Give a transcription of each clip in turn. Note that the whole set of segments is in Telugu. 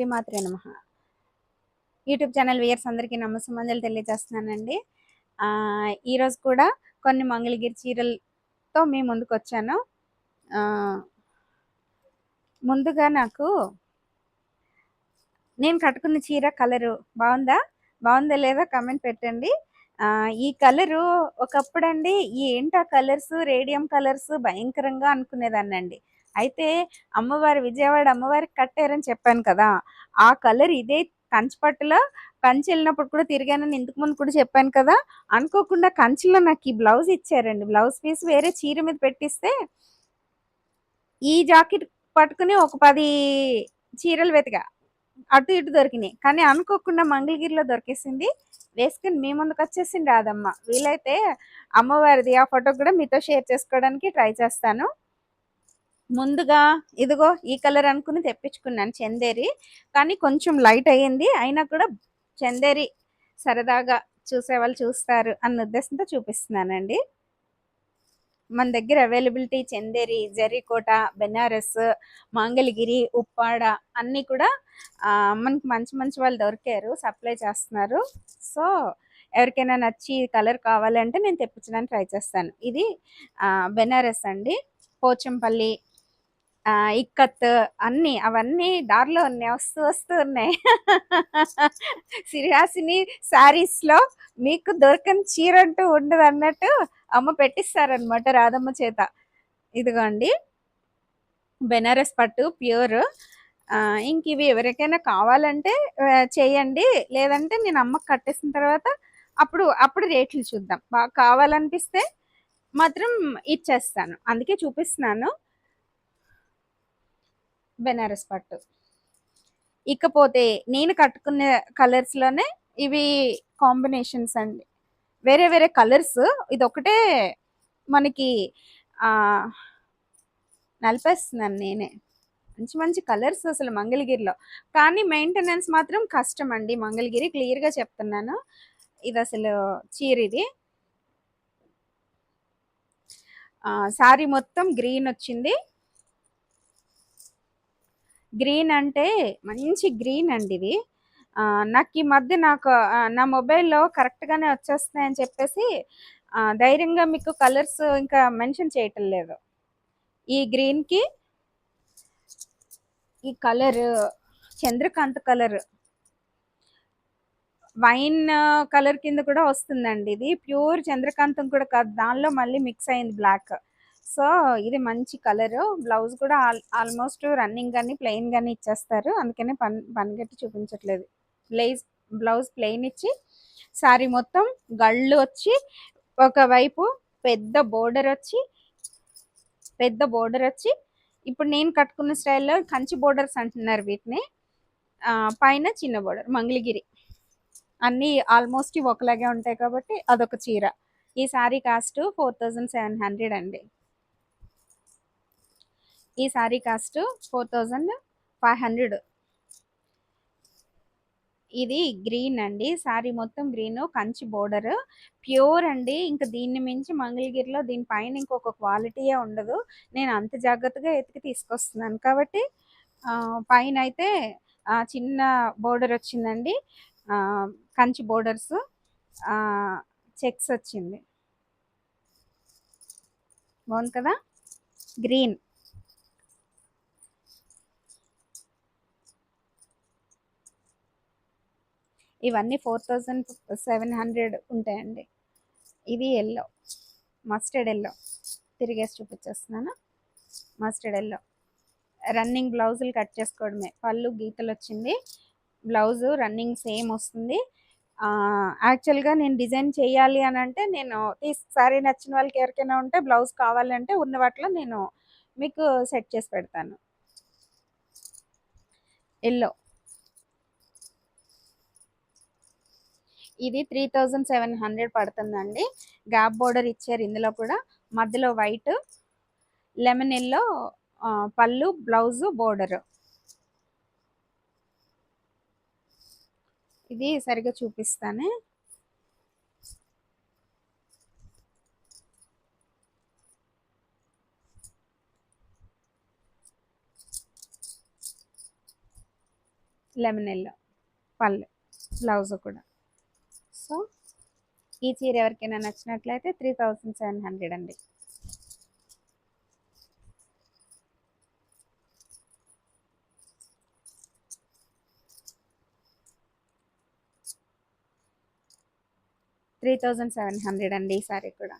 శ్రీమాత్రే నమ. యూట్యూబ్ ఛానల్ వియర్స్ అందరికీ నమస్సమంజలు తెలియజేస్తున్నానండి. ఈరోజు కూడా కొన్ని మంగళగిరి చీరలతో మీ ముందుకు వచ్చాను ముందుగా నాకు నేను కట్టుకున్న చీర కలరు బాగుందా? బాగుందా లేదా కమెంట్ పెట్టండి. ఈ కలరు ఒకప్పుడండి ఈ ఏంటా కలర్స్ రేడియం కలర్స్ భయంకరంగా అనుకునేదాన్నండి. అయితే అమ్మవారి విజయవాడ అమ్మవారికి కట్టారని చెప్పాను కదా ఆ కలర్ ఇదే కంచిపట్టులో కంచి వెళ్ళినప్పుడు కూడా తిరిగానని ఇంతకు ముందు కూడా చెప్పాను కదా అనుకోకుండా కంచిలో నాకు ఈ బ్లౌజ్ ఇచ్చారండి. బ్లౌజ్ పీస్ వేరే చీర మీద పెట్టిస్తే ఈ జాకెట్ పట్టుకుని ఒక పది చీరలు వెతిగా అటు ఇటు దొరికినాయి. కానీ అనుకోకుండా మంగళగిరిలో దొరికేసింది. వేసుకుని మీ ముందుకు వచ్చేసింది రాదమ్మ. వీలైతే అమ్మవారిది ఆ ఫోటో కూడా మీతో షేర్ చేసుకోవడానికి ట్రై చేస్తాను. ముందుగా ఇదిగో ఈ కలర్ అనుకుని తెప్పించుకున్నాను చందేరి. కానీ కొంచెం లైట్ అయ్యింది. అయినా కూడా చందేరి సరదాగా చూసేవాళ్ళు చూస్తారు అన్న ఉద్దేశంతో చూపిస్తున్నానండి. మన దగ్గర అవైలబిలిటీ చందేరి జరీకోట బెనారస్ మంగళగిరి ఉప్పాడ అన్నీ కూడా మనకి మంచి మంచి వాళ్ళు దొరికారు సప్లై చేస్తున్నారు. సో ఎవరికైనా నచ్చి కలర్ కావాలంటే నేను తెప్పించడానికి ట్రై చేస్తాను. ఇది బెనారస్ అండి. పోచంపల్లి ఇక్కత్ అన్ని అవన్నీ దారిలో ఉన్నాయి వస్తూ వస్తూ ఉన్నాయి. సిరిహాసిని శారీస్లో మీకు దొరకని చీర అంటూ ఉండదు అన్నట్టు అమ్మ పెట్టిస్తారనమాట రాధమ్మ చేత. ఇదిగోండి. బెనారస్ పట్టు ప్యూర్. ఇంక ఇవి ఎవరికైనా కావాలంటే చేయండి. లేదంటే నేను అమ్మకి కట్టేసిన తర్వాత అప్పుడు అప్పుడు రేట్లు చూద్దాం. బాగా కావాలనిపిస్తే మాత్రం ఇచ్చేస్తాను. అందుకే చూపిస్తున్నాను. బెనారస్ పట్టు. ఇకపోతే నేను కట్టుకునే కలర్స్లోనే ఇవి కాంబినేషన్స్ అండి. వేరే వేరే కలర్స్ ఇది ఒకటే మనకి నలిపేస్తున్నాను నేనే. మంచి మంచి కలర్స్ అసలు మంగళగిరిలో. కానీ మెయింటెనెన్స్ మాత్రం కష్టం అండి మంగళగిరి క్లియర్గా చెప్తున్నాను. ఇది అసలు చీర ఇది. సారీ మొత్తం గ్రీన్ వచ్చింది. గ్రీన్ అంటే మంచి గ్రీన్ అండి ఇది. నాకు ఈ మధ్య నాకు నా మొబైల్లో కరెక్ట్గానే వచ్చేస్తున్నాయని చెప్పేసి ధైర్యంగా మీకు కలర్స్ ఇంకా మెన్షన్ చేయటం లేదు. ఈ గ్రీన్కి ఈ colour Chandrakant colour wine colour కింద కూడా వస్తుందండి ఇది. ప్యూర్ చంద్రకాంతం కూడా కాదు. దానిలో మళ్ళీ మిక్స్ అయింది బ్లాక్ సో ఇది మంచి కలర్. బ్లౌజ్ కూడా ఆల్మోస్ట్ రన్నింగ్ కానీ ప్లెయిన్ కానీ ఇచ్చేస్తారు. అందుకనే పని పనిగట్టి చూపించట్లేదు. బ్లౌజ్ బ్లౌజ్ ప్లెయిన్ ఇచ్చి శారీ మొత్తం గళ్ళు వచ్చి ఒకవైపు పెద్ద బోర్డర్ వచ్చి పెద్ద బోర్డర్ వచ్చి ఇప్పుడు నేను కట్టుకున్న స్టైల్లో కంచి బోర్డర్స్ అంటున్నారు వీటిని. పైన చిన్న బోర్డర్ మంగళగిరి. అన్నీ ఆల్మోస్ట్ ఒకలాగే ఉంటాయి కాబట్టి అదొక చీర. ఈ sari cost four thousand seven hundred అండి. ఈ sari cost four thousand five hundred. ఇది గ్రీన్ అండి. శారీ మొత్తం గ్రీన్ కంచి బోర్డర్. ప్యూర్ అండి. ఇంకా దీన్ని మించి మంగళగిరిలో దీనిపైన ఇంకొక క్వాలిటీయే ఉండదు. నేను అంత జాగ్రత్తగా ఎతికి తీసుకొస్తున్నాను. కాబట్టి పైన అయితే చిన్న బోర్డర్ వచ్చిందండి. కంచి బోర్డర్స్ చెక్స్ వచ్చింది. బాగుంది కదా? గ్రీన్. ఇవన్నీ ఫోర్ థౌజండ్ సెవెన్ హండ్రెడ్ ఉంటాయండి. ఇది ఎల్లో. Mustard yellow. తిరిగేసి చూపించేస్తున్నాను. Mustard yellow. రన్నింగ్ బ్లౌజులు కట్ చేసుకోవడమే. పళ్ళు గీతలు వచ్చింది. బ్లౌజు రన్నింగ్ సేమ్ వస్తుంది. యాక్చువల్గా నేను డిజైన్ చేయాలి అని అంటే నేను తీస్ సారీ నచ్చిన వాళ్ళకి ఎవరికైనా ఉంటే బ్లౌజ్ కావాలంటే ఉన్న వాటిలో నేను మీకు సెట్ చేసి పెడతాను. ఎల్లో. ఇది త్రీ థౌజండ్ సెవెన్ హండ్రెడ్ పడుతుందండి. గ్యాప్ బోర్డర్ ఇచ్చారు ఇందులో కూడా. మధ్యలో వైట్ లెమన్ ఎల్లో పళ్ళు బ్లౌజు బోర్డర్ ఇది సరిగా చూపిస్తాను. లెమన్ ఎల్లో పళ్ళు బ్లౌజ్ కూడా. సో ఈ చీర ఎవరికైనా నచ్చినట్లయితే త్రీ థౌజండ్ సెవెన్ హండ్రెడ్ అండి. త్రీ థౌజండ్ సెవెన్ హండ్రెడ్ అండి ఈ సారీ కూడా.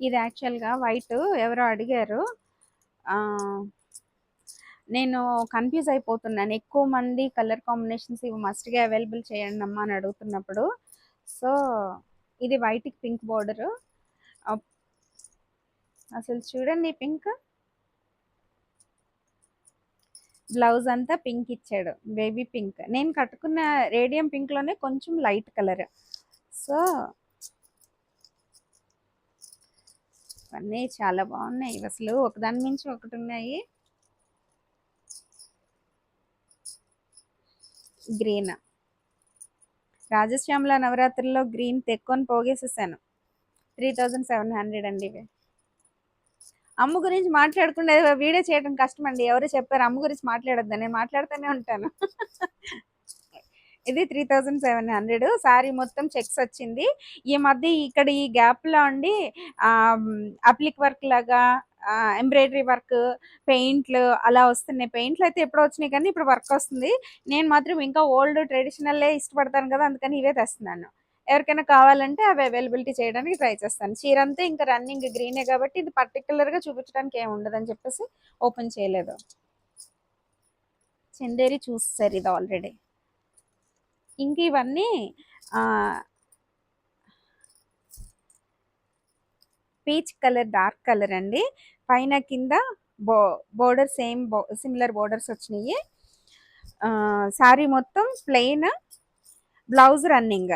ఇది యాక్చువల్గా వైట్ ఎవరో అడిగారు. నేను కన్ఫ్యూజ్ అయిపోతున్నాను. ఎక్కువ మంది కలర్ కాంబినేషన్స్ ఇవి మస్ట్గా అవైలబుల్ చేయండి అమ్మా అని అడుగుతున్నప్పుడు. సో ఇది వైట్కి పింక్ బోర్డరు అసలు చూడండి పింక్ బ్లౌజ్ అంతా పింక్ ఇచ్చాడు. బేబీ పింక్ నేను కట్టుకున్న రేడియం పింక్లోనే కొంచెం లైట్ కలర్ సో అన్నీ చాలా బాగున్నాయి. అసలు ఒకదాని మించి ఒకటి ఉన్నాయి. గ్రీన్. రాజశ్యామల నవరాత్రుల్లో గ్రీన్ తెక్కొని పోగేసేసాను. త్రీ థౌజండ్ సెవెన్ హండ్రెడ్ అండి ఇవి. అమ్మ గురించి మాట్లాడకుండా వీడియో చేయడం కష్టం అండి ఎవరు చెప్పారు అమ్మ గురించి మాట్లాడొద్దు నేను మాట్లాడుతూనే ఉంటాను. ఇది three thousand seven hundred. Sari మొత్తం చెక్స్ వచ్చింది. ఈ మధ్య ఇక్కడ ఈ గ్యాప్లో ఉండి అప్లిక్ వర్క్ లాగా ఎంబ్రాయిడరీ వర్క్ పెయింట్లు అలా వస్తున్నాయి. పెయింట్లు అయితే ఎప్పుడో వచ్చినాయి కానీ ఇప్పుడు వర్క్ వస్తుంది. నేను మాత్రం ఇంకా ఓల్డ్ ట్రెడిషనల్లే ఇష్టపడతాను కదా అందుకని ఇవే తెస్తున్నాను. ఎవరికైనా కావాలంటే అవి అవైలబిలిటీ చేయడానికి ట్రై చేస్తాను. చీర అంతా ఇంకా రన్నింగ్ గ్రీనే కాబట్టి ఇది పర్టికులర్గా చూపించడానికి ఏమి ఉండదని చెప్పేసి ఓపెన్ చేయలేదు. చందేరి చూసారు ఇది ఆల్రెడీ. ఇంక ఇవన్నీ పీచ్ కలర్ డార్క్ కలర్ అండి. పైన కింద బో బోర్డర్ సేమ్ బో సిమిలర్ బోర్డర్స్ వచ్చినాయి. శారీ మొత్తం ప్లెయిన్ బ్లౌజ్ రన్నింగ్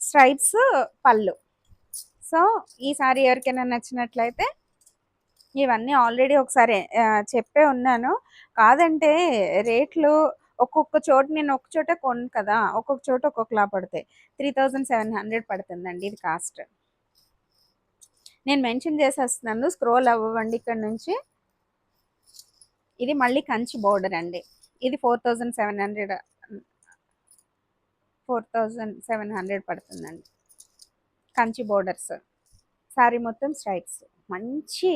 స్ట్రైప్స్ పళ్ళు. సో ఈ శారీ ఎవరికైనా నచ్చినట్లయితే ఇవన్నీ ఆల్రెడీ ఒకసారి చెప్పే ఉన్నాను. కాదంటే రేట్లు ఒక్కొక్క చోట నేను ఒక చోట కొను కదా ఒక్కొక్క చోట ఒక్కొక్కలా పడతాయి. త్రీ థౌజండ్ సెవెన్ హండ్రెడ్ పడుతుందండి ఇది కాస్ట్. నేను మెన్షన్ చేసేస్తున్నాను స్క్రోల్ అవ్వండి ఇక్కడ నుంచి. ఇది మళ్ళీ కంచి బోర్డర్ అండి. ఇది four thousand seven hundred four thousand seven hundred పడుతుందండి. కంచి బోర్డర్స్. సారీ మొత్తం స్ట్రైప్స్. మంచి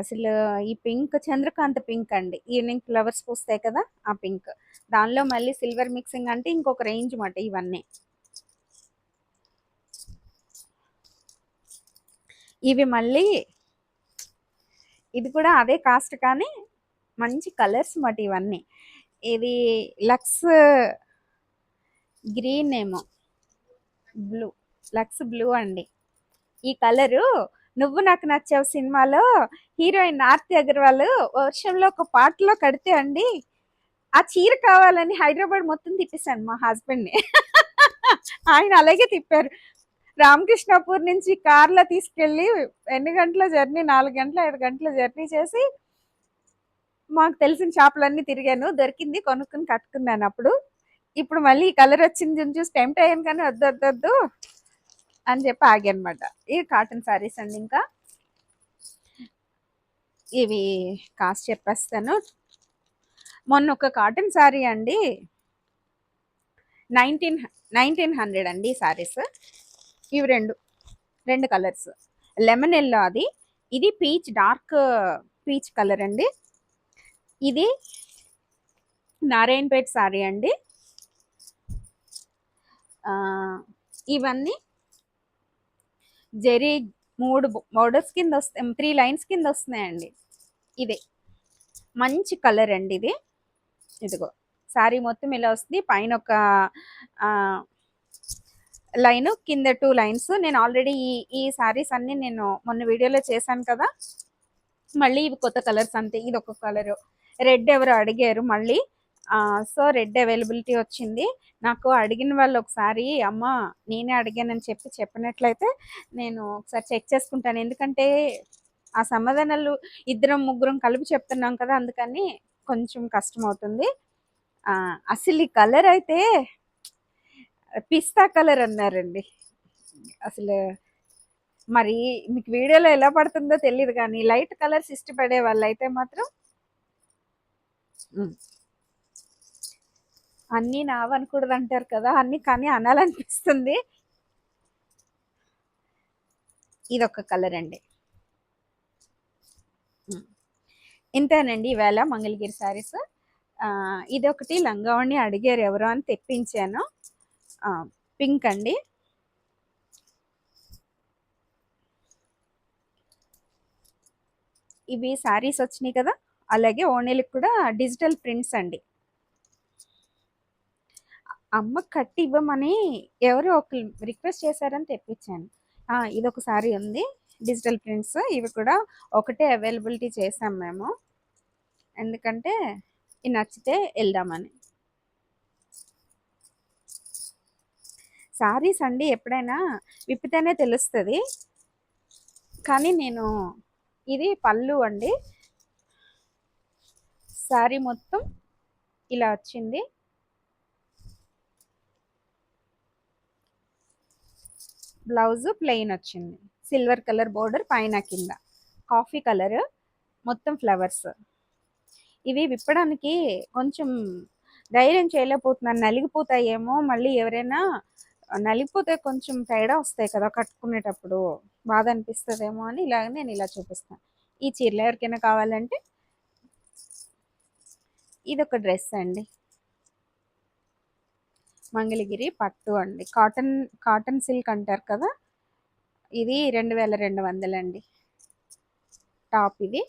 అసలు ఈ పింక్ చంద్రకాంత పింక్ అండి. ఈవినింగ్ ఫ్లవర్స్ పూస్తాయి కదా ఆ పింక్. దానిలో మళ్ళీ సిల్వర్ మిక్సింగ్ అంటే ఇంకొక రేంజ్ మాట ఇవన్నీ. ఇవి మళ్ళీ ఇది కూడా అదే కాస్ట్ కానీ మంచి కలర్స్ మాట ఇవన్నీ. ఇది లక్స్ గ్రీన్ ఏమో బ్లూ లక్స్ బ్లూ అండి. ఈ కలరు నువ్వు నాకు నచ్చావు సినిమాలో హీరోయిన్ ఆర్తి అగర్వాల్ వర్షంలో ఒక పాటలో కడితే అండి ఆ చీర కావాలని హైదరాబాద్ మొత్తం తిప్పేశాను మా హస్బెండ్ని. ఆయన అలాగే తిప్పారు. రామకృష్ణాపూర్ నుంచి కార్లో తీసుకెళ్ళి ఎన్ని గంటల జర్నీ? నాలుగు గంటల ఐదు గంటల జర్నీ చేసి మాకు తెలిసిన షాపులన్నీ తిరిగాను. దొరికింది కొనుక్కుని కట్టుకున్నాను అప్పుడు. ఇప్పుడు మళ్ళీ ఈ కలర్ వచ్చింది చూసి టెంప్ట్ అయ్యాను కానీ వద్దు వద్దు వద్దు. అని చెప్పి ఆగానమాట. ఇవి కాటన్ శారీస్ అండి ఇంకా. ఇవి కాస్ట్ చెప్పేస్తాను. మొన్న ఒక కాటన్ శారీ అండి. నైన్టీన్ నైన్టీన్ హండ్రెడ్ అండి శారీస్ సారీస్ ఇవి రెండు రెండు కలర్స్ లెమన్ ఎల్లో అది. ఇది పీచ్ డార్క్ పీచ్ కలర్ అండి. ఇది నారాయణపేట్ సారీ అండి. ఇవన్నీ జెరీ మూడు బోర్డర్స్ కింద వస్తాయి త్రీ లైన్స్ కింద వస్తున్నాయండి. ఇదే మంచి కలర్ అండి ఇది. ఇదిగో. శారీ మొత్తం ఇలా వస్తుంది. పైన ఒక లైన్ కింద టూ లైన్స్ నేను ఆల్రెడీ ఈ ఈ శారీస్ అన్ని నేను మొన్న వీడియోలో చేశాను కదా. మళ్ళీ ఇవి కొత్త కలర్స్ అంతే. ఇది ఒక కలర్ రెడ్ ఎవరు అడిగారు మళ్ళీ. సో రెడ్ అవైలబిలిటీ వచ్చింది. నాకు అడిగిన వాళ్ళు ఒకసారి అమ్మ నేనే అడిగానని చెప్పి చెప్పినట్లయితే నేను ఒకసారి చెక్ చేసుకుంటాను. ఎందుకంటే ఆ సమాధానాలు ఇద్దరం ముగ్గురం కలిపి చెప్తున్నాం కదా అందుకని కొంచెం కష్టం అవుతుంది అసలు ఈ కలర్ అయితే పిస్తా కలర్ అన్నారండి. అసలు మరి మీకు వీడియోలో ఎలా పడుతుందో తెలియదు కానీ లైట్ కలర్స్ ఇష్టపడే వాళ్ళు అయితే మాత్రం అన్నీ నావనకూడదు అంటారు కదా అన్ని కానీ అనాలనిపిస్తుంది. ఇదొక కలర్ అండి. ఇంతేనండి ఈవేళ మంగళగిరి శారీస్. ఇది ఒకటి లంగావణి అడిగారు ఎవరో అని తెప్పించాను. పింక్ అండి. ఇవి శారీస్ వచ్చినాయి కదా అలాగే ఓణీలకు కూడా డిజిటల్ ప్రింట్స్ అండి. అమ్మ కట్టి ఇవ్వమని ఎవరో ఒక రిక్వెస్ట్ చేశారని తెప్పించాను. ఇది ఒకసారి ఉంది. డిజిటల్ ప్రింట్స్ ఇవి కూడా ఒకటే అవైలబిలిటీ చేసాం మేము. ఎందుకంటే ఇది నచ్చితే వెళ్దామని. సారీస్ అండి ఎప్పుడైనా విప్పితేనే తెలుస్తుంది. కానీ నేను ఇది పళ్ళు అండి. శారీ మొత్తం ఇలా వచ్చింది. బ్లౌజ్ ప్లెయిన్ వచ్చింది. సిల్వర్ కలర్ బోర్డర్ పైన కింద. కాఫీ కలర్ మొత్తం ఫ్లవర్స్. ఇవి విప్పడానికి కొంచెం ధైర్యం చేయలేకపోతున్నాను. నలిగిపోతాయేమో మళ్ళీ ఎవరైనా నలిగిపోతే కొంచెం తేడా వస్తాయి కదా కట్టుకునేటప్పుడు. బాధ అనిపిస్తుందేమో అని ఇలాగ నేను ఇలా చూపిస్తాను. ఈ చీరలు ఎవరికైనా కావాలంటే ఇది ఒక డ్రెస్ అండి. మంగళగిరి పట్టు అండి. కాటన్ కాటన్ సిల్క్ అంటారు కదా? ఇది రెండు వేల రెండు వందలండి టాప్ ఇది.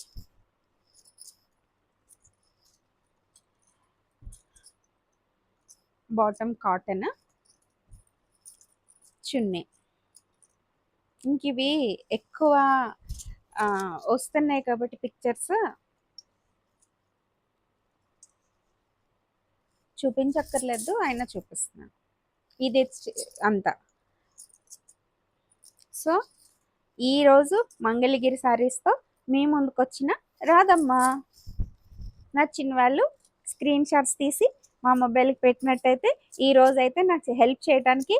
Bottom cotton. చున్నీ. ఇంక ఇవి ఎక్కువ వస్తున్నాయి కాబట్టి పిక్చర్స్ చూపించక్కర్లేదు అయినా చూపిస్తున్నాను ఇది అంతా అంత. సో ఈరోజు మంగళగిరి శారీస్తో మీ ముందుకు వచ్చిన రాదమ్మ నచ్చిన వాళ్ళు స్క్రీన్ షాట్స్ తీసి మా మొబైల్కి పెట్టినట్టయితే ఈ రోజు అయితే నాకు హెల్ప్ చేయడానికి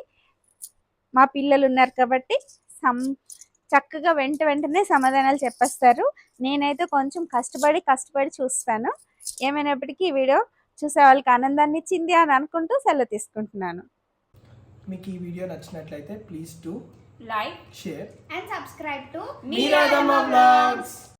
మా పిల్లలు ఉన్నారు కాబట్టి సమ్ చక్కగా వెంట వెంటనే సమాధానాలు చెప్పేస్తారు. నేనైతే కొంచెం కష్టపడి కష్టపడి చూస్తాను. ఏమైనప్పటికీ ఈ వీడియో చూసే వాళ్ళకి ఆనందాన్ని ఇచ్చింది అని అనుకుంటూ సెలవు తీసుకుంటున్నాను. మీకు ఈ వీడియో నచ్చినట్లయితే please to like share subscribe to మీరాదమ్మ బ్లాగ్స్.